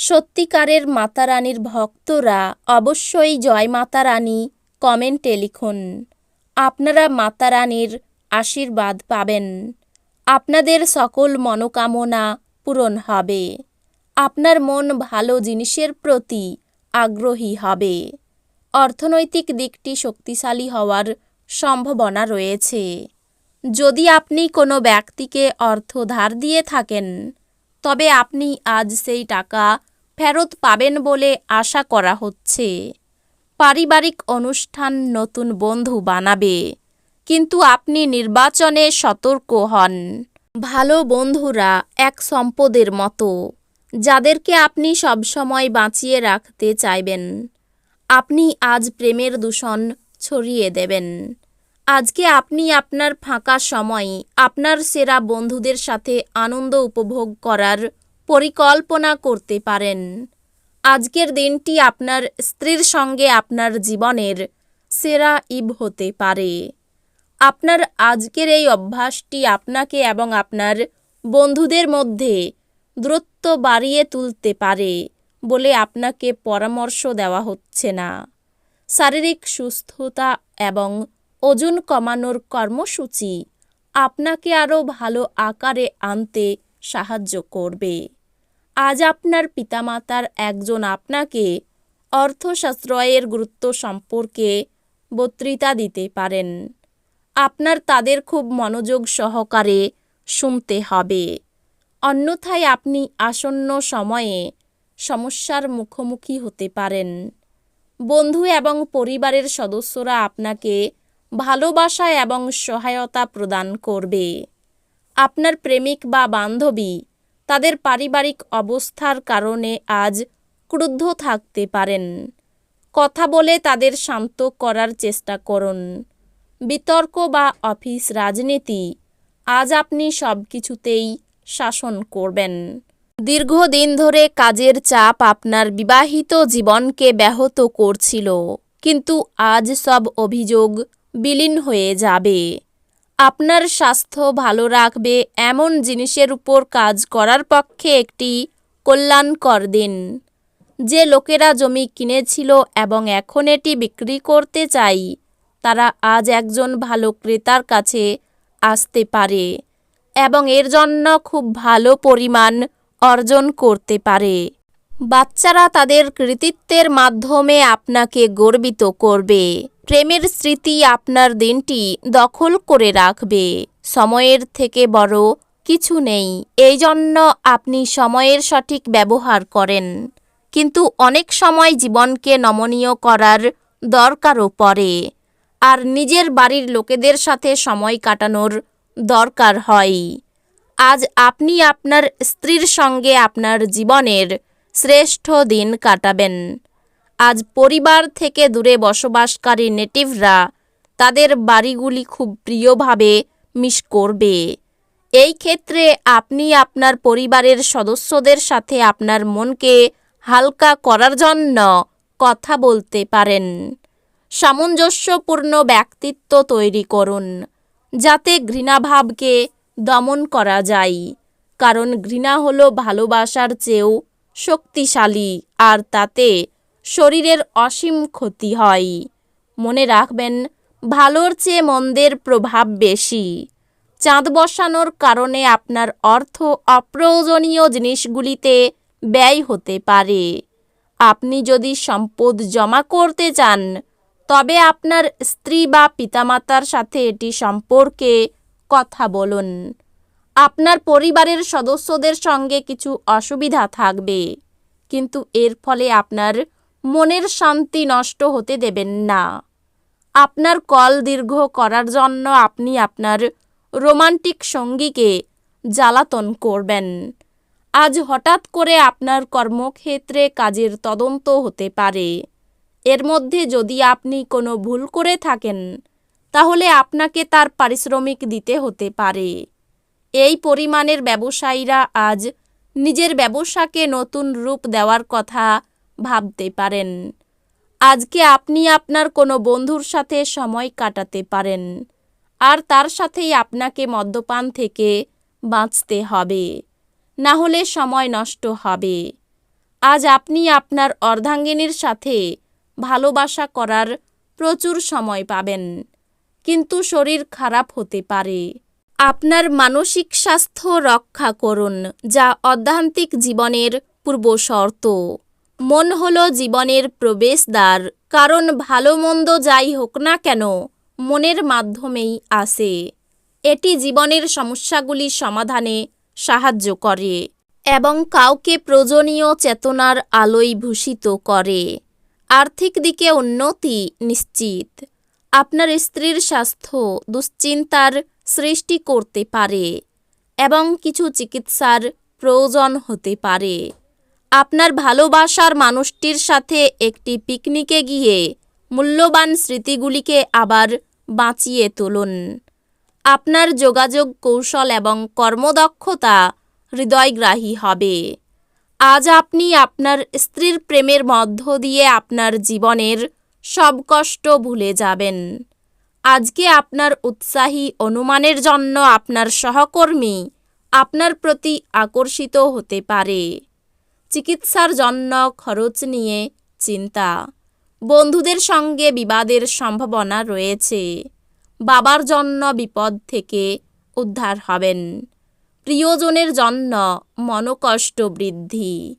সত্যিকারের মাতারানীর ভক্তরা অবশ্যই জয় মাতারানী কমেন্টে লিখুন। আপনারা মাতারানীর আশীর্বাদ পাবেন। আপনাদের সকল মনোকামনা পূরণ হবে। আপনার মন ভালো জিনিসের প্রতি আগ্রহী হবে। অর্থনৈতিক দিকটি শক্তিশালী হওয়ার সম্ভাবনা রয়েছে। যদি আপনি কোনো ব্যক্তিকে অর্থ ধার দিয়ে থাকেন, তবে আপনি আজ সেই টাকা ফেরত পাবেন বলে আশা করা হচ্ছে। পারিবারিক অনুষ্ঠান নতুন বন্ধু বানাবে, কিন্তু আপনি নির্বাচনে সতর্ক হন। ভালো বন্ধুরা এক সম্পদের মতো, যাদেরকে আপনি সবসময় বাঁচিয়ে রাখতে চাইবেন। আপনি আজ প্রেমের দূষণ ছড়িয়ে দেবেন। আজকে আপনি আপনার ফাঁকা সময়, আপনার সেরা বন্ধুদের সাথে আনন্দ উপভোগ করার পরিকল্পনা করতে পারেন। আজকের দিনটি আপনার স্ত্রীর সঙ্গে আপনার জীবনের সেরা ইব হতে পারে। আপনার আজকের এই অভ্যাসটি আপনাকে এবং আপনার বন্ধুদের মধ্যে দূরত্ব বাড়িয়ে তুলতে পারে বলে আপনাকে পরামর্শ দেওয়া হচ্ছে না। শারীরিক সুস্থতা এবং ওজন কমানোর কর্মসূচি আপনাকে আরও ভালো আকারে আনতে সাহায্য করবে। আজ আপনার পিতামাতার একজন আপনাকে অর্থশাস্ত্রয়ের গুরুত্ব সম্পর্কে বক্তৃতা দিতে পারেন। আপনার তাদের খুব মনোযোগ সহকারে শুনতে হবে। অন্যথায় আপনি আসন্ন সময়ে সমস্যার মুখোমুখি হতে পারেন। বন্ধু এবং পরিবারের সদস্যরা আপনাকে ভালোবাসা এবং সহায়তা প্রদান করবে। আপনার প্রেমিক বা বান্ধবী তাদের পারিবারিক অবস্থার কারণে আজ ক্রুদ্ধ থাকতে পারেন। কথা বলে তাদের শান্ত করার চেষ্টা করুন। বিতর্ক বা অফিস রাজনীতি, আজ আপনি সব কিছুতেই শাসন করবেন। দীর্ঘদিন ধরে কাজের চাপ আপনার বিবাহিত জীবনকে ব্যাহত করছিল, কিন্তু আজ সব অভিযোগ বিলীন হয়ে যাবে। আপনার স্বাস্থ্য ভালো রাখবে এমন জিনিসের উপর কাজ করার পক্ষে একটি কল্যাণকর দিন। যে লোকেরা জমি কিনেছিল এবং এখন এটি বিক্রি করতে চাই, তারা আজ একজন ভালো ক্রেতার কাছে আসতে পারে এবং এর জন্য খুব ভালো পরিমাণ অর্জন করতে পারে। বাচ্চারা তাদের কৃতিত্বের মাধ্যমে আপনাকে গর্বিত করবে। প্রেমের স্মৃতি আপনার দিনটি দখল করে রাখবে। সময়ের থেকে বড় কিছু নেই এই জন্য আপনি সময়ের সঠিক ব্যবহার করেন। কিন্তু অনেক সময় জীবনকে নমনীয় করার দরকারও পড়ে। আর নিজের বাড়ির লোকেদের সাথে সময় কাটানোর দরকার হয়। আজ আপনি আপনার স্ত্রীর সঙ্গে আপনার জীবনের শ্রেষ্ঠ দিন কাটাবেন। আজ পরিবার থেকে দূরে বসবাসকারী নেটিভরা তাদের বাড়িগুলি খুব প্রিয়ভাবে মিস করবে। এই ক্ষেত্রে আপনি আপনার পরিবারের সদস্যদের সাথে আপনার মনকে হালকা করার জন্য কথা বলতে পারেন। সামঞ্জস্যপূর্ণ ব্যক্তিত্ব তৈরি করুন, যাতে ঘৃণাভাবকে দমন করা যায়। কারণ ঘৃণা হলো ভালোবাসার চেয়েও শক্তিশালী, আর তাতে শরীরের অসীম ক্ষতি হয়। মনে রাখবেন, ভালোর চেয়ে মন্দের প্রভাব বেশি। চাঁদ বসানোর কারণে আপনার অর্থ অপ্রয়োজনীয় জিনিসগুলিতে ব্যয় হতে পারে। আপনি যদি সম্পদ জমা করতে চান, তবে আপনার স্ত্রী বা পিতামাতার সাথে এটি সম্পর্কে কথা বলুন। আপনার পরিবারের সদস্যদের সঙ্গে কিছু অসুবিধা থাকবে। কিন্তু এর ফলে আপনার মনের শান্তি নষ্ট হতে দেবেন না। আপনার কল দীর্ঘ করার জন্য আপনি আপনার রোমান্টিক সঙ্গীকে জ্বালাতন করবেন। আজ হঠাৎ করে আপনার কর্মক্ষেত্রে কাজের তদন্ত হতে পারে। এর মধ্যে যদি আপনি কোনো ভুল করে থাকেন, তাহলে আপনাকে তার পারিশ্রমিক দিতে হতে পারে। এই পরিমাণের ব্যবসায়ীরা আজ নিজের ব্যবসাকে নতুন রূপ দেওয়ার কথা ভাবতে পারেন। আজকে আপনি আপনার কোনো বন্ধুর সাথে সময় কাটাতে পারেন, আর তার সাথেই আপনাকে মদ্যপান থেকে বাঁচতে হবে, না হলে সময় নষ্ট হবে। আজ আপনি আপনার অর্ধাঙ্গিনীর সাথে ভালোবাসা করার প্রচুর সময় পাবেন, কিন্তু শরীর খারাপ হতে পারে। আপনার মানসিক স্বাস্থ্য রক্ষা করুন, যা অধ্যান্তিক জীবনের পূর্বশর্ত। মন হল জীবনের প্রবেশদ্বার, কারণ ভালো মন্দ যাই হোক না কেন, মনের মাধ্যমেই আসে এটি জীবনের সমস্যাগুলি সমাধানে সাহায্য করে এবং কাউকে প্রয়োজনীয় চেতনার আলোয় ভূষিত করে। আর্থিক দিকে উন্নতি নিশ্চিত। আপনার স্ত্রীর স্বাস্থ্য, দুশ্চিন্তার সৃষ্টি করতে পারে এবং কিছু চিকিৎসার প্রয়োজন হতে পারে। আপনার ভালোবাসার মানুষটির সাথে একটি পিকনিকে গিয়ে মূল্যবান স্মৃতিগুলিকে আবার বাঁচিয়ে তুলুন। আপনার যোগাযোগ কৌশল এবং কর্মদক্ষতা হৃদয়গ্রাহী হবে। আজ আপনি আপনার স্ত্রীর প্রেমের মধ্য দিয়ে আপনার জীবনের সব কষ্ট ভুলে যাবেন। আজকে আপনার উৎসাহী অনুমানের জন্য আপনার সহকর্মী আপনার প্রতি আকর্ষিত হতে পারে। চিকিৎসার জন্য খরচ নিয়ে চিন্তা। বন্ধুদের সঙ্গে বিবাদের সম্ভাবনা রয়েছে। বাবার জন্য বিপদ থেকে উদ্ধার হবেন। প্রিয়জনের জন্য মনকষ্ট বৃদ্ধি।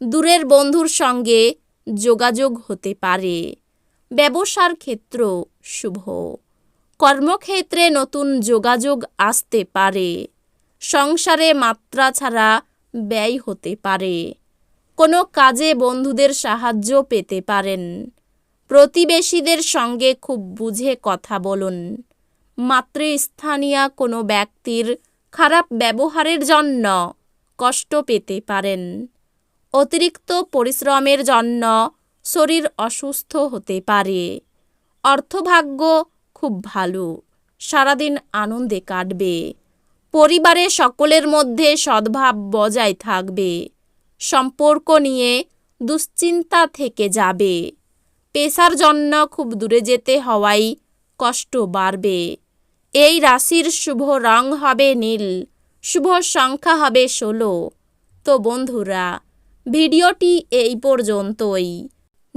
দূরের বন্ধুর সঙ্গে যোগাযোগ হতে পারে। ব্যবসার ক্ষেত্র শুভ। কর্মক্ষেত্রে নতুন যোগাযোগ আসতে পারে। সংসারে মাত্রা ছাড়া ব্যয় হতে পারে। কোনো কাজে বন্ধুদের সাহায্য পেতে পারেন। প্রতিবেশীদের সঙ্গে খুব বুঝে কথা বলুন। মাতৃস্থানীয় কোনো ব্যক্তির খারাপ ব্যবহারের জন্য কষ্ট পেতে পারেন। অতিরিক্ত পরিশ্রমের জন্য শরীর অসুস্থ হতে পারে। অর্থভাগ্য খুব ভালো। সারাদিন আনন্দে কাটবে। পরিবারে সকলের মধ্যে সদ্ভাব বজায় থাকবে। সম্পর্ক নিয়ে দুশ্চিন্তা থেকে যাবে। পেশার জন্য খুব দূরে যেতে হওয়াই কষ্ট বাড়বে। এই রাশির শুভ রং হবে নীল, শুভ সংখ্যা হবে ষোলো। তো বন্ধুরা, ভিডিওটি এই পর্যন্তই।